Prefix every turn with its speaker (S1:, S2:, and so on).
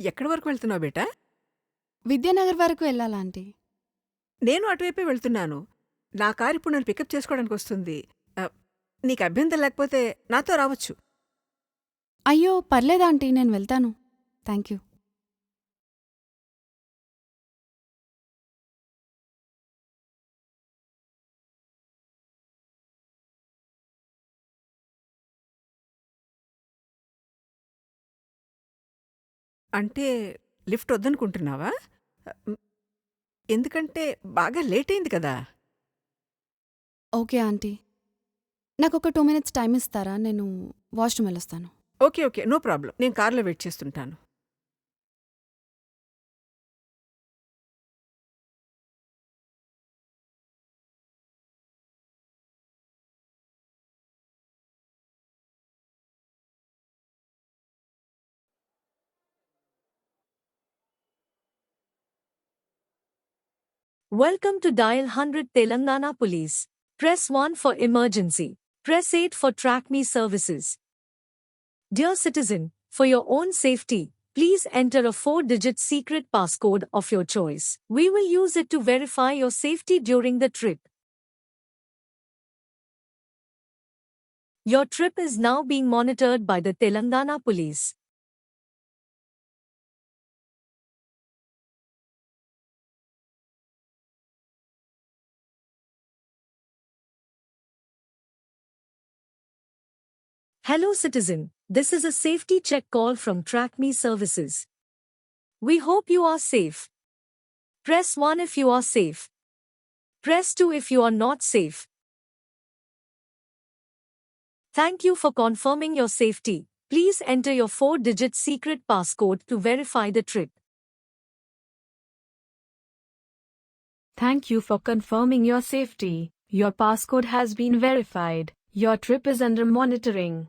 S1: ఎక్కడి వరకు వెళ్తున్నావు బేటా?
S2: విద్యానగర్ వరకు వెళ్ళాలా ఆంటీ?
S1: నేను అటువైపే వెళ్తున్నాను. నా కారు ఇప్పుడు నన్ను పికప్ చేసుకోవడానికి వస్తుంది. ఆ, నీకు అభ్యంతరం లేకపోతే నాతో రావచ్చు.
S2: అయ్యో పర్లేదా ఆంటీ? నేను వెళ్తాను. థ్యాంక్ యూ
S1: అంటే లిఫ్ట్ వద్దనుకుంటున్నావా? ఎందుకంటే బాగా లేట్ అయింది కదా.
S2: Okay aunty. నాకు ఒక టూ మినిట్స్ టైం ఇస్తారా? నేను వాష్రూమ్ వెళ్ళొస్తాను.
S1: Okay okay. No problem. నేను కార్లో వెయిట్ చేస్తుంటాను.
S3: Welcome to Dial 100 Telangana Police. Press 1 for emergency. Press 8 for Track Me services. Dear citizen, for your own safety, please enter a 4-digit secret passcode of your choice. We will use it to verify your safety during the trip. Your trip is now being monitored by the Telangana Police. Hello citizen, this is a safety check call from TrackMe Services. We hope you are safe. Press 1 if you are safe. Press 2 if you are not safe. Thank you for confirming your safety. Please enter your 4-digit secret passcode to verify the trip.
S4: Thank you for confirming your safety. Your passcode has been verified. Your trip is under monitoring.